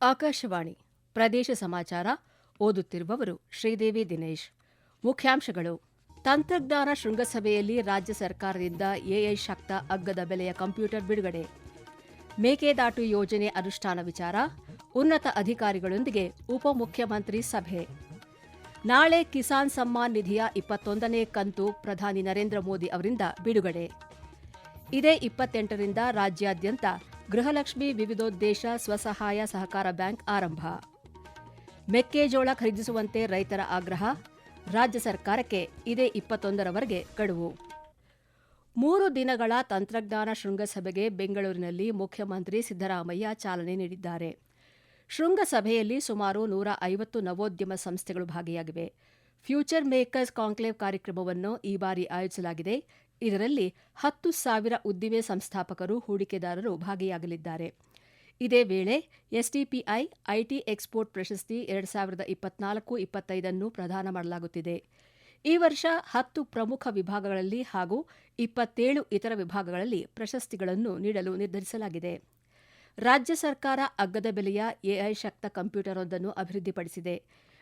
ಆಕಾಶವಾಣಿ ಪ್ರದೇಶ ಸಮಾಚಾರ ಓದುತ್ತಿರುವವರು ಶ್ರೀದೇವಿ ದಿನೇಶ್. ಮುಖ್ಯಾಂಶಗಳು. ತಂತ್ರಜ್ಞಾನ ಶೃಂಗಸಭೆಯಲ್ಲಿ ರಾಜ್ಯ ಸರ್ಕಾರದಿಂದ ಎಐ ಶಕ್ತ ಅಗ್ಗದ ಬೆಲೆಯ ಕಂಪ್ಯೂಟರ್ ಬಿಡುಗಡೆ. ಮೇಕೆದಾಟು ಯೋಜನೆ ಅನುಷ್ಠಾನ ವಿಚಾರ. ಉನ್ನತ ಅಧಿಕಾರಿಗಳೊಂದಿಗೆ ಉಪಮುಖ್ಯಮಂತ್ರಿ ಸಭೆ. ನಾಳೆ ಕಿಸಾನ್ ಸಮ್ಮಾನ್ ನಿಧಿಯ ಇಪ್ಪತ್ತೊಂದನೇ ಕಂತು ಪ್ರಧಾನಿ ನರೇಂದ್ರ ಮೋದಿ ಅವರಿಂದ ಬಿಡುಗಡೆ. ಇದೇ ಇಪ್ಪತ್ತೆಂಟರಿಂದ ರಾಜ್ಯಾದ್ಯಂತ ಗೃಹಲಕ್ಷ್ಮಿ ವಿವಿಧೋದ್ದೇಶ ಸ್ವಸಹಾಯ ಸಹಕಾರ ಬ್ಯಾಂಕ್ ಆರಂಭ. ಮೆಕ್ಕೆಜೋಳ ಖರೀದಿಸುವಂತೆ ರೈತರ ಆಗ್ರಹ, ರಾಜ್ಯ ಸರ್ಕಾರಕ್ಕೆ ಇದೇ ಇಪ್ಪತ್ತೊಂದರವರೆಗೆ ಗಡುವು. ಮೂರು ದಿನಗಳ ತಂತ್ರಜ್ಞಾನ ಶೃಂಗಸಭೆಗೆ ಬೆಂಗಳೂರಿನಲ್ಲಿ ಮುಖ್ಯಮಂತ್ರಿ ಸಿದ್ದರಾಮಯ್ಯ ಚಾಲನೆ ನೀಡಿದ್ದಾರೆ. ಶೃಂಗಸಭೆಯಲ್ಲಿ ಸುಮಾರು ನೂರ ಐವತ್ತು ನವೋದ್ಯಮ ಸಂಸ್ಥೆಗಳು ಭಾಗಿಯಾಗಿವೆ. ಫ್ಯೂಚರ್ ಮೇಕರ್ಸ್ ಕಾಂಕ್ಲೇವ್ ಕಾರ್ಯಕ್ರಮವನ್ನು ಈ ಬಾರಿ ಆಯೋಜಿಸಲಾಗಿದೆ. ಇದರಲ್ಲಿ ಹತ್ತು ಸಾವಿರ ಉದ್ದಿಮೆ ಸಂಸ್ಥಾಪಕರು, ಹೂಡಿಕೆದಾರರು ಭಾಗಿಯಾಗಲಿದ್ದಾರೆ. ಇದೇ ವೇಳೆ ಎಸ್ಡಿಪಿಐ, ಐಟಿ ಎಕ್ಸ್ಪೋರ್ಟ್ ಪ್ರಶಸ್ತಿ ಎರಡು ಸಾವಿರದ ಇಪ್ಪತ್ನಾಲ್ಕು ಇಪ್ಪತ್ತೈದನ್ನು ಪ್ರದಾನ ಮಾಡಲಾಗುತ್ತಿದೆ. ಈ ವರ್ಷ ಹತ್ತು ಪ್ರಮುಖ ವಿಭಾಗಗಳಲ್ಲಿ ಹಾಗೂ ಇಪ್ಪತ್ತೇಳು ಇತರ ವಿಭಾಗಗಳಲ್ಲಿ ಪ್ರಶಸ್ತಿಗಳನ್ನು ನೀಡಲು ನಿರ್ಧರಿಸಲಾಗಿದೆ. ರಾಜ್ಯ ಸರ್ಕಾರ ಅಗ್ಗದ ಬೆಲೆಯ ಎಐ ಶಕ್ತ ಕಂಪ್ಯೂಟರ್ ಒಂದನ್ನು ಅಭಿವೃದ್ಧಿಪಡಿಸಿದೆ.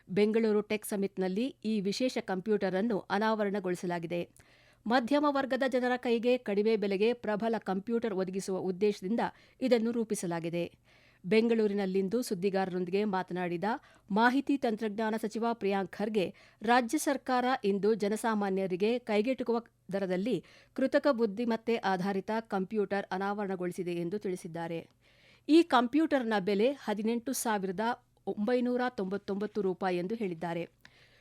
ಬೆಂಗಳೂರು ಟೆಕ್ ಸಮಿಟ್ನಲ್ಲಿ ಈ ವಿಶೇಷ ಕಂಪ್ಯೂಟರ್ ಅನ್ನು ಅನಾವರಣಗೊಳಿಸಲಾಗಿದೆ. ಮಧ್ಯಮ ವರ್ಗದ ಜನರ ಕೈಗೆ ಕಡಿಮೆ ಬೆಲೆಗೆ ಪ್ರಬಲ ಕಂಪ್ಯೂಟರ್ ಒದಗಿಸುವ ಉದ್ದೇಶದಿಂದ ಇದನ್ನು ರೂಪಿಸಲಾಗಿದೆ. ಬೆಂಗಳೂರಿನಲ್ಲಿಂದು ಸುದ್ದಿಗಾರರೊಂದಿಗೆ ಮಾತನಾಡಿದ ಮಾಹಿತಿ ತಂತ್ರಜ್ಞಾನ ಸಚಿವ ಪ್ರಿಯಾಂಕ್ ಖರ್ಗೆ, ರಾಜ್ಯ ಸರ್ಕಾರ ಇಂದು ಜನಸಾಮಾನ್ಯರಿಗೆ ಕೈಗೆಟುಕುವ ದರದಲ್ಲಿ ಕೃತಕ ಬುದ್ಧಿಮತ್ತೆ ಆಧಾರಿತ ಕಂಪ್ಯೂಟರ್ ಅನಾವರಣಗೊಳಿಸಿದೆ ಎಂದು ತಿಳಿಸಿದ್ದಾರೆ. ಈ ಕಂಪ್ಯೂಟರ್ನ ಬೆಲೆ ಹದಿನೆಂಟು ಸಾವಿರದ ಒಂಬೈನೂರ ತೊಂಬತ್ತೊಂಬತ್ತು ರೂಪಾಯಿ ಎಂದು ಹೇಳಿದ್ದಾರೆ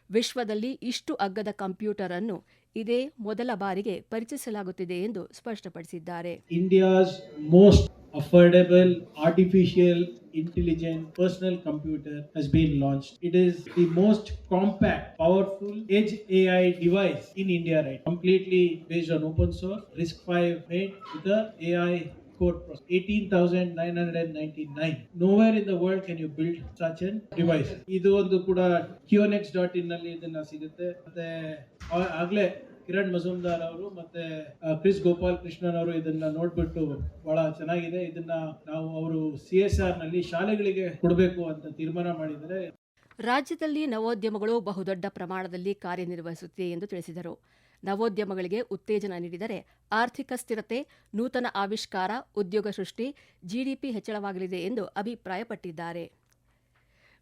ವಿಶ್ವದಲ್ಲಿ ಇಷ್ಟು ಅಗ್ಗದ ಕಂಪ್ಯೂಟರ್ ಅನ್ನು ಇದೇ ಮೊದಲ ಬಾರಿಗೆ ಪರಿಚಯಿಸಲಾಗುತ್ತಿದೆ ಎಂದು ಸ್ಪಷ್ಟಪಡಿಸಿದ್ದಾರೆ India's most affordable artificial intelligent personal computer has been launched. It is the most compact, powerful edge AI device in India right. Completely based on open source, RISC-V made with AI code process. 18,999. Nowhere in the world can you build such a device. ಇದು ಒಂದು ಕೂಡ ಕ್ಯೂನೆಕ್ಸ್ dot ಇನ್ನಲ್ಲಿ ಇದನ್ನ ಸಿಗುತ್ತೆ ಮತ್ತೆ ಆಗ್ಲೇ ಕಿರಣ್ ಮಜುಮ್ದಾರ್ ಅವರು ಮತ್ತೆ Chris Gopal Krishnan ಅವರು ಇದನ್ನ ನೋಡ್ಬಿಟ್ಟು ಬಹಳ ಚೆನ್ನಾಗಿದೆ ಇದನ್ನ ನಾವು ಅವರು ಸಿ ಎಸ್ ಆರ್ನಲ್ಲಿ ಶಾಲೆಗಳಿಗೆ ಕೊಡಬೇಕು ಅಂತ ತೀರ್ಮಾನ ಮಾಡಿದರೆ ರಾಜ್ಯದಲ್ಲಿ ನವೋದ್ಯಮಗಳು ಬಹುದೊಡ್ಡ ಪ್ರಮಾಣದಲ್ಲಿ ಕಾರ್ಯನಿರ್ವಹಿಸುತ್ತಿದೆ ಎಂದು ತಿಳಿಸಿದರು ನವೋದ್ಯಮಗಳಿಗೆ ಉತ್ತೇಜನ ನೀಡಿದರೆ ಆರ್ಥಿಕ ಸ್ಥಿರತೆ, ನೂತನ ಆವಿಷ್ಕಾರ, ಉದ್ಯೋಗ ಸೃಷ್ಟಿ, ಜಿಡಿಪಿ ಹೆಚ್ಚಳವಾಗಲಿದೆ ಎಂದು ಅಭಿಪ್ರಾಯಪಟ್ಟಿದ್ದಾರೆ.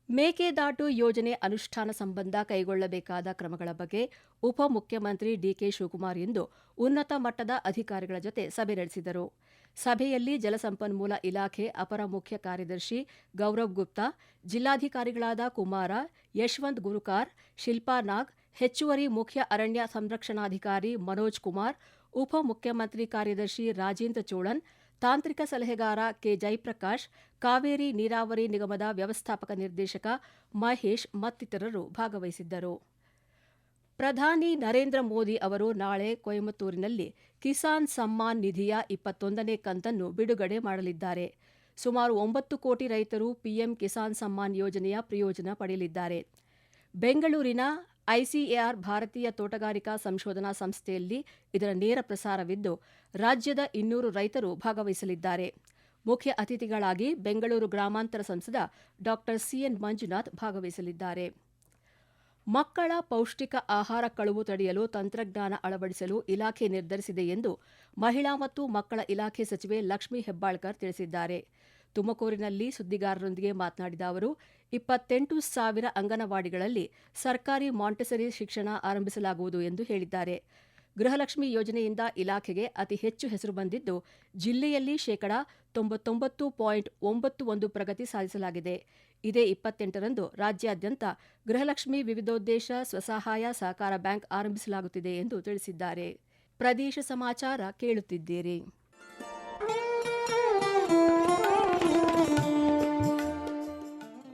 ಮೇಕೆದಾಟು ಯೋಜನೆ ಅನುಷ್ಠಾನ ಸಂಬಂಧ ಕೈಗೊಳ್ಳಬೇಕಾದ ಕ್ರಮಗಳ ಬಗ್ಗೆ ಉಪಮುಖ್ಯಮಂತ್ರಿ ಡಿಕೆ ಶಿವಕುಮಾರ್ ಇಂದು ಉನ್ನತ ಮಟ್ಟದ ಅಧಿಕಾರಿಗಳ ಜೊತೆ ಸಭೆ ನಡೆಸಿದರು. ಸಭೆಯಲ್ಲಿ ಜಲಸಂಪನ್ಮೂಲ ಇಲಾಖೆ ಅಪರ ಮುಖ್ಯ ಕಾರ್ಯದರ್ಶಿ ಗೌರವ್ ಗುಪ್ತಾ, ಜಿಲ್ಲಾಧಿಕಾರಿಗಳಾದ ಕುಮಾರ, ಯಶವಂತ್ ಗುರುಕಾರ್, ಶಿಲ್ಪಾ ನಾಗ್, ಹೆಚ್ಚುವರಿ ಮುಖ್ಯ ಅರಣ್ಯ ಸಂರಕ್ಷಣಾಧಿಕಾರಿ ಮನೋಜ್ ಕುಮಾರ್ ಉಪಮುಖ್ಯಮಂತ್ರಿ ಕಾರ್ಯದರ್ಶಿ ರಾಜೇಂದ್ರ ಚೋಳನ್, ತಾಂತ್ರಿಕ ಸಲಹೆಗಾರ ಕೆ ಜಯಪ್ರಕಾಶ್ ಕಾವೇರಿ ನೀರಾವರಿ ನಿಗಮದ ವ್ಯವಸ್ಥಾಪಕ ನಿರ್ದೇಶಕ ಮಹೇಶ್ ಮತ್ತಿತರರು ಭಾಗವಹಿಸಿದ್ದರು. ಪ್ರಧಾನಿ ನರೇಂದ್ರ ಮೋದಿ ಅವರು ನಾಳೆ ಕೊಯಮತ್ತೂರಿನಲ್ಲಿ ಕಿಸಾನ್ ಸಮ್ಮಾನ್ ನಿಧಿಯ ಇಪ್ಪತ್ತೊಂದನೇ ಕಂತನ್ನು ಬಿಡುಗಡೆ ಮಾಡಲಿದ್ದಾರೆ. ಸುಮಾರು ಒಂಬತ್ತು ಕೋಟಿ ರೈತರು ಪಿಎಂ ಕಿಸಾನ್ ಸಮ್ಮಾನ್ ಯೋಜನೆಯ ಪ್ರಯೋಜನ ಪಡೆಯಲಿದ್ದಾರೆ. ಬೆಂಗಳೂರಿನ ಐಸಿಎಆರ್ ಭಾರತೀಯ ತೋಟಗಾರಿಕಾ ಸಂಶೋಧನಾ ಸಂಸ್ಥೆಯಲ್ಲಿ ಇದರ ನೇರ ಪ್ರಸಾರವಿದ್ದು, ರಾಜ್ಯದ ಇನ್ನೂರು ರೈತರು ಭಾಗವಹಿಸಲಿದ್ದಾರೆ. ಮುಖ್ಯ ಅತಿಥಿಗಳಾಗಿ ಬೆಂಗಳೂರು ಗ್ರಾಮಾಂತರ ಸಂಸದ ಡಾ ಸಿಎನ್ ಮಂಜುನಾಥ್ ಭಾಗವಹಿಸಲಿದ್ದಾರೆ. ಮಕ್ಕಳ ಪೌಷ್ಟಿಕ ಆಹಾರ ಕಳುವು ತಡೆಯಲು ತಂತ್ರಜ್ಞಾನ ಅಳವಡಿಸಲು ಇಲಾಖೆ ನಿರ್ಧರಿಸಿದೆ ಎಂದು ಮಹಿಳಾ ಮತ್ತು ಮಕ್ಕಳ ಇಲಾಖೆ ಸಚಿವೆ ಲಕ್ಷ್ಮೀ ಹೆಬ್ಬಾಳ್ಕರ್ ತಿಳಿಸಿದ್ದಾರೆ. ತುಮಕೂರಿನಲ್ಲಿ ಸುದ್ದಿಗಾರರೊಂದಿಗೆ ಮಾತನಾಡಿದ ಅವರು, ಇಪ್ಪತ್ತೆಂಟು ಸಾವಿರ ಅಂಗನವಾಡಿಗಳಲ್ಲಿ ಸರ್ಕಾರಿ ಮಾಂಟೆಸರಿ ಶಿಕ್ಷಣ ಆರಂಭಿಸಲಾಗುವುದು ಎಂದು ಹೇಳಿದ್ದಾರೆ. ಗೃಹಲಕ್ಷ್ಮಿ ಯೋಜನೆಯಿಂದ ಇಲಾಖೆಗೆ ಅತಿ ಹೆಚ್ಚು ಹೆಸರು ಬಂದಿದ್ದು, ಜಿಲ್ಲೆಯಲ್ಲಿ ಶೇಕಡಾ ತೊಂಬತ್ತೊಂಬತ್ತು ಪಾಯಿಂಟ್ ಒಂಬತ್ತು ಒಂದು ಪ್ರಗತಿ ಸಾಧಿಸಲಾಗಿದೆ. ಇದೇ ಇಪ್ಪತ್ತೆಂಟರಂದು ರಾಜ್ಯಾದ್ಯಂತ ಗೃಹಲಕ್ಷ್ಮಿ ವಿವಿಧೋದ್ದೇಶ ಸ್ವಸಹಾಯ ಸಹಕಾರ ಬ್ಯಾಂಕ್ ಆರಂಭಿಸಲಾಗುತ್ತಿದೆ ಎಂದು ತಿಳಿಸಿದ್ದಾರೆ. ಪ್ರದೇಶ ಸಮಾಚಾರ ಕೇಳುತ್ತಿದ್ದೀರಿ.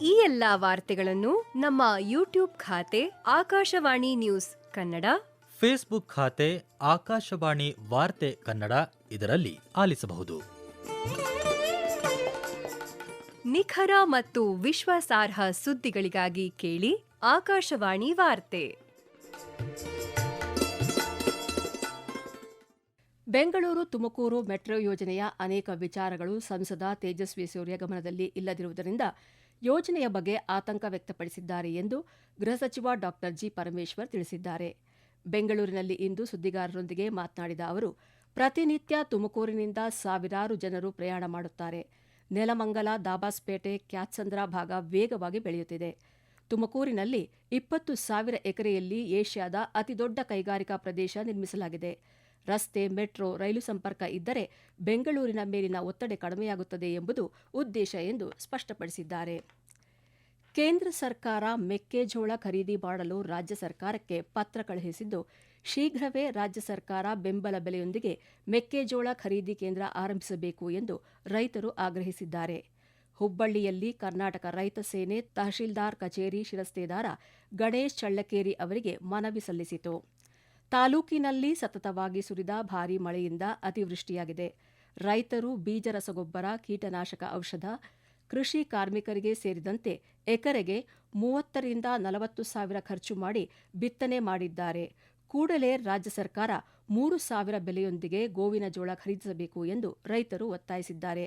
ಈ ಎಲ್ಲ ವಾರ್ತೆಗಳನ್ನು ನಮ್ಮ ಯೂಟ್ಯೂಬ್ ಖಾತೆ ಆಕಾಶವಾಣಿ ನ್ಯೂಸ್ ಕನ್ನಡ ಫೇಸ್ಬುಕ್ ಖಾತೆ ಆಕಾಶವಾಣಿ ವಾರ್ತೆ ಕನ್ನಡ ಇದರಲ್ಲಿ ಆಲಿಸಬಹುದು. ನಿಖರ ಮತ್ತು ವಿಶ್ವಾಸಾರ್ಹ ಸುದ್ದಿಗಳಿಗಾಗಿ ಕೇಳಿ ಆಕಾಶವಾಣಿ ವಾರ್ತೆ. ಬೆಂಗಳೂರು ತುಮಕೂರು ಮೆಟ್ರೋ ಯೋಜನೆಯ ಅನೇಕ ವಿಚಾರಗಳು ಸಂಸದ ತೇಜಸ್ವಿ ಸೂರ್ಯ ಗಮನದಲ್ಲಿ ಇಲ್ಲದಿರುವುದರಿಂದ ಯೋಜನೆಯ ಬಗ್ಗೆ ಆತಂಕ ವ್ಯಕ್ತಪಡಿಸಿದ್ದಾರೆ ಎಂದು ಗೃಹ ಸಚಿವ ಡಾ ಜಿ ಪರಮೇಶ್ವರ್ ತಿಳಿಸಿದ್ದಾರೆ. ಬೆಂಗಳೂರಿನಲ್ಲಿ ಇಂದು ಸುದ್ದಿಗಾರರೊಂದಿಗೆ ಮಾತನಾಡಿದ ಅವರು, ಪ್ರತಿನಿತ್ಯ ತುಮಕೂರಿನಿಂದ ಸಾವಿರಾರು ಜನರು ಪ್ರಯಾಣ ಮಾಡುತ್ತಾರೆ. ನೆಲಮಂಗಲ, ದಾಬಾಸ್ಪೇಟೆ, ಕ್ಯಾತ್ಸಂದ್ರ ಭಾಗ ವೇಗವಾಗಿ ಬೆಳೆಯುತ್ತಿದೆ. ತುಮಕೂರಿನಲ್ಲಿ ಇಪ್ಪತ್ತು ಸಾವಿರ ಎಕರೆಯಲ್ಲಿ ಏಷ್ಯಾದ ಅತಿದೊಡ್ಡ ಕೈಗಾರಿಕಾ ಪ್ರದೇಶ ನಿರ್ಮಿಸಲಾಗಿದೆ. ರಸ್ತೆ, ಮೆಟ್ರೋ, ರೈಲು ಸಂಪರ್ಕ ಇದ್ದರೆ ಬೆಂಗಳೂರಿನ ಮೇಲಿನ ಒತ್ತಡ ಕಡಿಮೆಯಾಗುತ್ತದೆ ಎಂಬುದು ಉದ್ದೇಶ ಎಂದು ಸ್ಪಷ್ಟಪಡಿಸಿದ್ದಾರೆ. ಕೇಂದ್ರ ಸರ್ಕಾರ ಮೆಕ್ಕೆಜೋಳ ಖರೀದಿ ಮಾಡಲು ರಾಜ್ಯ ಸರ್ಕಾರಕ್ಕೆ ಪತ್ರ ಕಳುಹಿಸಿದ್ದು, ಶೀಘ್ರವೇ ರಾಜ್ಯ ಸರ್ಕಾರ ಬೆಂಬಲ ಬೆಲೆಯೊಂದಿಗೆ ಮೆಕ್ಕೆಜೋಳ ಖರೀದಿ ಕೇಂದ್ರ ಆರಂಭಿಸಬೇಕು ಎಂದು ರೈತರು ಆಗ್ರಹಿಸಿದ್ದಾರೆ. ಹುಬ್ಬಳ್ಳಿಯಲ್ಲಿ ಕರ್ನಾಟಕ ರೈತ ಸೇನೆ ತಹಶೀಲ್ದಾರ್ ಕಚೇರಿ ಶಿರಸ್ತೇದಾರ ಗಣೇಶ್ ಚಳ್ಳಕೇರಿ ಅವರಿಗೆ ಮನವಿ ಸಲ್ಲಿಸಿತು. ತಾಲೂಕಿನಲ್ಲಿ ಸತತವಾಗಿ ಸುರಿದ ಭಾರೀ ಮಳೆಯಿಂದ ಅತಿವೃಷ್ಟಿಯಾಗಿದೆ. ರೈತರು ಬೀಜ ರಸಗೊಬ್ಬರ ಕೀಟನಾಶಕ ಔಷಧ, ಕೃಷಿ ಕಾರ್ಮಿಕರಿಗೆ ಸೇರಿದಂತೆ ಎಕರೆಗೆ ಮೂವತ್ತರಿಂದ ನಲವತ್ತು ಸಾವಿರ ಖರ್ಚು ಮಾಡಿ ಬಿತ್ತನೆ ಮಾಡಿದ್ದಾರೆ. ಕೂಡಲೇ ರಾಜ್ಯ ಸರ್ಕಾರ ಮೂರು ಸಾವಿರ ಬೆಲೆಯೊಂದಿಗೆ ಗೋವಿನ ಜೋಳ ಖರೀದಿಸಬೇಕು ಎಂದು ರೈತರು ಒತ್ತಾಯಿಸಿದ್ದಾರೆ.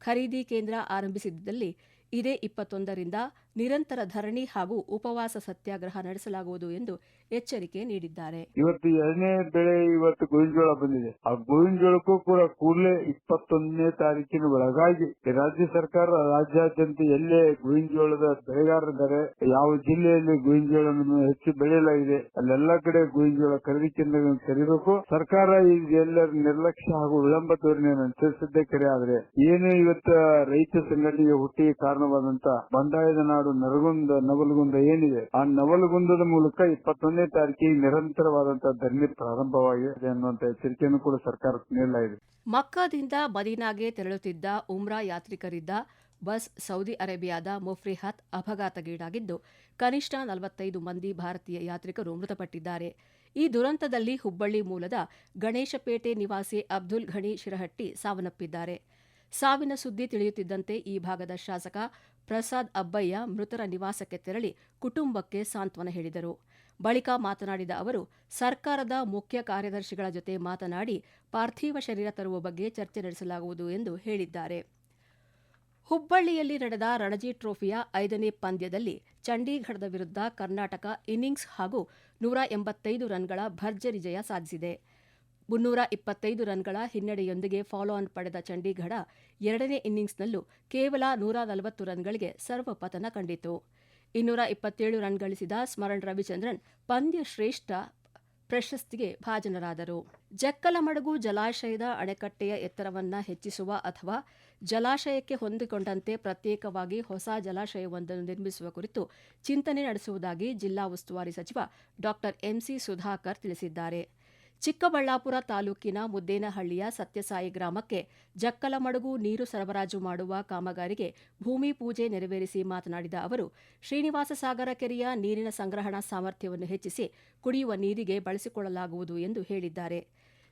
ಖರೀದಿ ಕೇಂದ್ರ ಆರಂಭಿಸಿದ್ದಲ್ಲಿ ಇದೇ ಇಪ್ಪತ್ತೊಂದರಿಂದ ನಿರಂತರ ಧರಣಿ ಹಾಗೂ ಉಪವಾಸ ಸತ್ಯಾಗ್ರಹ ನಡೆಸಲಾಗುವುದು ಎಂದು ಎಚ್ಚರಿಕೆ ನೀಡಿದ್ದಾರೆ. ಇವತ್ತು ಎರಡನೇ ಬೆಳೆ ಇವತ್ತು ಗೋವಿಂದಜೋಳ ಬಂದಿದೆ. ಆ ಗೋವಿನ ಜೋಳಕ್ಕೂ ಕೂಡ ಕೂಡಲೇ ಇಪ್ಪತ್ತೊಂದನೇ ತಾರೀಕಿನ ಒಳಗಾಗಿ ರಾಜ್ಯ ಸರ್ಕಾರ ರಾಜ್ಯಾದ್ಯಂತ ಎಲ್ಲೇ ಗೋವಿಂದಜೋಳದ ಜೋಳದ ಬೆಳೆಗಾರರಿದ್ದಾರೆ. ಯಾವ ಜಿಲ್ಲೆಯಲ್ಲಿ ಗೋವಿಂದಜೋಳವನ್ನು ಹೆಚ್ಚು ಬೆಳೆಯಲಾಗಿದೆ ಅಲ್ಲೆಲ್ಲ ಕಡೆ ಗೋವಿಂದಜೋಳ ಜೋಳ ಖರೀದಿ ಕೇಂದ್ರಗಳನ್ನು ತೆರೀಬೇಕು ಸರ್ಕಾರ ಈಗ ಎಲ್ಲರ ನಿರ್ಲಕ್ಷ್ಯ ಹಾಗೂ ವಿಳಂಬ ಧೋರಣೆಯನ್ನು ಅನುಸರಿಸಿದ್ದೇ ಕರೆ. ಆದ್ರೆ ಏನು ಇವತ್ತು ರೈತ ಸಂಘಟನೆಗೆ ಹುಟ್ಟಿಗೆ ಕಾರಣವಾದಂತ ಬಂಡಾಯದ ನಾಡು ನರಗುಂದ, ನವಲಗುಂದ ಏನಿದೆ, ಆ ನವಲಗುಂದದ ಮೂಲಕ ಇಪ್ಪತ್ತೊಂದನೇ ತಾರೀಕಿಗೆ ನಿರಂತರವಾದಂತಹ ಧರಣಿ ಪ್ರಾರಂಭವಾಗಿದೆ ಅನ್ನುವಂತ ಎಚ್ಚರಿಕೆಯನ್ನು ಕೂಡ ಸರ್ಕಾರಕ್ಕೆ ನೀಡಲಾಗಿದೆ. ಮಕ್ಕಾದಿಂದ ಮದೀನಾಗೆ ತೆರಳುತ್ತಿದ್ದ ಉಮ್ರಾ ಯಾತ್ರಿಕರಿದ್ದ ಬಸ್ ಸೌದಿ ಅರೇಬಿಯಾದ ಮುಫ್ರಿಹತ್ ಅಪಘಾತಗೀಡಾಗಿದ್ದು, ಕನಿಷ್ಠ ನಲವತ್ತೈದು ಮಂದಿ ಭಾರತೀಯ ಯಾತ್ರಿಕರು ಮೃತಪಟ್ಟಿದ್ದಾರೆ. ಈ ದುರಂತದಲ್ಲಿ ಹುಬ್ಬಳ್ಳಿ ಮೂಲದ ಗಣೇಶಪೇಟೆ ನಿವಾಸಿ ಅಬ್ದುಲ್ ಘಣಿ ಶಿರಹಟ್ಟಿ ಸಾವನ್ನಪ್ಪಿದ್ದಾರೆ. ಸಾವಿನ ಸುದ್ದಿ ತಿಳಿಯುತ್ತಿದ್ದಂತೆ ಈ ಭಾಗದ ಶಾಸಕ ಪ್ರಸಾದ್ ಅಬ್ಬಯ್ಯ ಮೃತರ ನಿವಾಸಕ್ಕೆ ತೆರಳಿ ಕುಟುಂಬಕ್ಕೆ ಸಾಂತ್ವನ ಹೇಳಿದರು. ಬಳಿಕ ಮಾತನಾಡಿದ ಅವರು, ಸರ್ಕಾರದ ಮುಖ್ಯ ಕಾರ್ಯದರ್ಶಿಗಳ ಜೊತೆ ಮಾತನಾಡಿ ಪಾರ್ಥಿವ ಶರೀರ ತರುವ ಬಗ್ಗೆ ಚರ್ಚೆ ನಡೆಸಲಾಗುವುದು ಎಂದು ಹೇಳಿದ್ದಾರೆ. ಹುಬ್ಬಳ್ಳಿಯಲ್ಲಿ ನಡೆದ ರಣಜಿ ಟ್ರೋಫಿಯ ಐದನೇ ಪಂದ್ಯದಲ್ಲಿ ಚಂಡೀಗಢದ ವಿರುದ್ಧ ಕರ್ನಾಟಕ ಇನ್ನಿಂಗ್ಸ್ ಹಾಗೂ ನೂರ ಎಂಬತ್ತೈದು ರನ್ಗಳ ಭರ್ಜರಿ ಜಯ ಸಾಧಿಸಿದೆ. ಮುನ್ನೂರ ಇಪ್ಪತ್ತೈದು ರನ್ಗಳ ಹಿನ್ನಡೆಯೊಂದಿಗೆ ಫಾಲೋ ಆನ್ ಪಡೆದ ಚಂಡೀಗಢ ಎರಡನೇ ಇನ್ನಿಂಗ್ಸ್ನಲ್ಲೂ ಕೇವಲ ನೂರ ನಲವತ್ತು ರನ್ಗಳಿಗೆ ಸರ್ವಪತನ ಕಂಡಿತು. ಇನ್ನೂರ ಇಪ್ಪತ್ತೇಳು ರನ್ ಗಳಿಸಿದ ಸ್ಮರಣ್ ರವಿಚಂದ್ರನ್ ಪಂದ್ಯ ಶ್ರೇಷ್ಠ ಪ್ರಶಸ್ತಿಗೆ ಭಾಜನರಾದರು. ಜಕ್ಕಲಮಡಗು ಜಲಾಶಯದ ಅಣೆಕಟ್ಟೆಯ ಎತ್ತರವನ್ನು ಹೆಚ್ಚಿಸುವ ಅಥವಾ ಜಲಾಶಯಕ್ಕೆ ಹೊಂದಿಕೊಂಡಂತೆ ಪ್ರತ್ಯೇಕವಾಗಿ ಹೊಸ ಜಲಾಶಯವೊಂದನ್ನು ನಿರ್ಮಿಸುವ ಕುರಿತು ಚಿಂತನೆ ನಡೆಸುವುದಾಗಿ ಜಿಲ್ಲಾ ಉಸ್ತುವಾರಿ ಸಚಿವ ಡಾ ಎಂಸಿ ಸುಧಾಕರ್ ತಿಳಿಸಿದ್ದಾರೆ. ಚಿಕ್ಕಬಳ್ಳಾಪುರ ತಾಲೂಕಿನ ಮುದ್ದೇನಹಳ್ಳಿಯ ಸತ್ಯಸಾಯಿ ಗ್ರಾಮಕ್ಕೆ ಜಕ್ಕಲಮಡುಗು ನೀರು ಸರಬರಾಜು ಮಾಡುವ ಕಾಮಗಾರಿಗೆ ಭೂಮಿ ಪೂಜೆ ನೆರವೇರಿಸಿ ಮಾತನಾಡಿದ ಅವರು ಶ್ರೀನಿವಾಸ ಸಾಗರ ಕೆರೆಯ ನೀರಿನ ಸಂಗ್ರಹಣಾ ಸಾಮರ್ಥ್ಯವನ್ನು ಹೆಚ್ಚಿಸಿ ಕುಡಿಯುವ ನೀರಿಗೆ ಬಳಸಿಕೊಳ್ಳಲಾಗುವುದು ಎಂದು ಹೇಳಿದ್ದಾರೆ.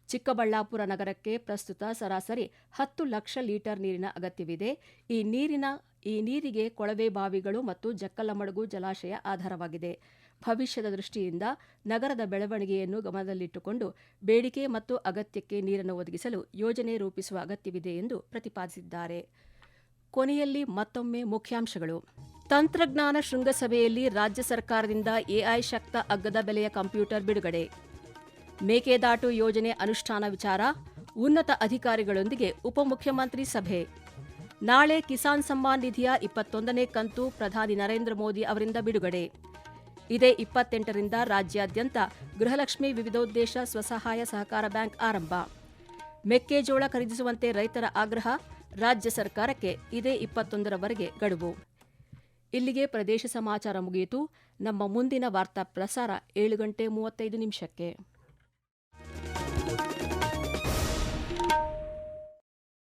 ಚಿಕ್ಕಬಳ್ಳಾಪುರ ನಗರಕ್ಕೆ ಪ್ರಸ್ತುತ ಸರಾಸರಿ ಹತ್ತು ಲಕ್ಷ ಲೀಟರ್ ನೀರಿನ ಅಗತ್ಯವಿದೆ. ಈ ನೀರಿನ ಈ ನೀರಿಗೆ ಕೊಳವೆ ಬಾವಿಗಳು ಮತ್ತು ಜಕ್ಕಲಮಡಗು ಜಲಾಶಯ ಆಧಾರವಾಗಿದೆ. ಭವಿಷ್ಯದ ದೃಷ್ಟಿಯಿಂದ ನಗರದ ಬೆಳವಣಿಗೆಯನ್ನು ಗಮನದಲ್ಲಿಟ್ಟುಕೊಂಡು ಬೇಡಿಕೆ ಮತ್ತು ಅಗತ್ಯಕ್ಕೆ ನೀರನ್ನು ಒದಗಿಸಲು ಯೋಜನೆ ರೂಪಿಸುವ ಅಗತ್ಯವಿದೆ ಎಂದು ಪ್ರತಿಪಾದಿಸಿದ್ದಾರೆ. ಕೊನೆಯಲ್ಲಿ ಮತ್ತೊಮ್ಮೆ ಮುಖ್ಯಾಂಶಗಳು. ತಂತ್ರಜ್ಞಾನ ಶೃಂಗಸಭೆಯಲ್ಲಿ ರಾಜ್ಯ ಸರ್ಕಾರದಿಂದ ಎಐ ಶಕ್ತ ಅಗ್ಗದ ಬೆಲೆಯ ಕಂಪ್ಯೂಟರ್ ಬಿಡುಗಡೆ. ಮೇಕೆದಾಟು ಯೋಜನೆ ಅನುಷ್ಠಾನ ವಿಚಾರ, ಉನ್ನತ ಅಧಿಕಾರಿಗಳೊಂದಿಗೆ ಉಪಮುಖ್ಯಮಂತ್ರಿ ಸಭೆ. ನಾಳೆ ಕಿಸಾನ್ ಸಮ್ಮಾನ್ ನಿಧಿಯ ಇಪ್ಪತ್ತೊಂದನೇ ಕಂತು ಪ್ರಧಾನಿ ನರೇಂದ್ರ ಮೋದಿ ಅವರಿಂದ ಬಿಡುಗಡೆ. ಇದೇ ಇಪ್ಪತ್ತೆಂಟರಿಂದ ರಾಜ್ಯಾದ್ಯಂತ ಗೃಹಲಕ್ಷ್ಮಿ ವಿವಿಧೋದ್ದೇಶ ಸ್ವಸಹಾಯ ಸಹಕಾರ ಬ್ಯಾಂಕ್ ಆರಂಭ. ಮೆಕ್ಕೆಜೋಳ ಖರೀದಿಸುವಂತೆ ರೈತರ ಆಗ್ರಹ, ರಾಜ್ಯ ಸರ್ಕಾರಕ್ಕೆ ಇದೇ ಇಪ್ಪತ್ತೊಂದರವರೆಗೆ ಗಡುವು. ಇಲ್ಲಿಗೆ ಪ್ರದೇಶ ಸಮಾಚಾರ ಮುಗಿಯಿತು. ನಮ್ಮ ಮುಂದಿನ ವಾರ್ತಾ ಪ್ರಸಾರ ಏಳು ಗಂಟೆ ಮೂವತ್ತೈದು ನಿಮಿಷಕ್ಕೆ.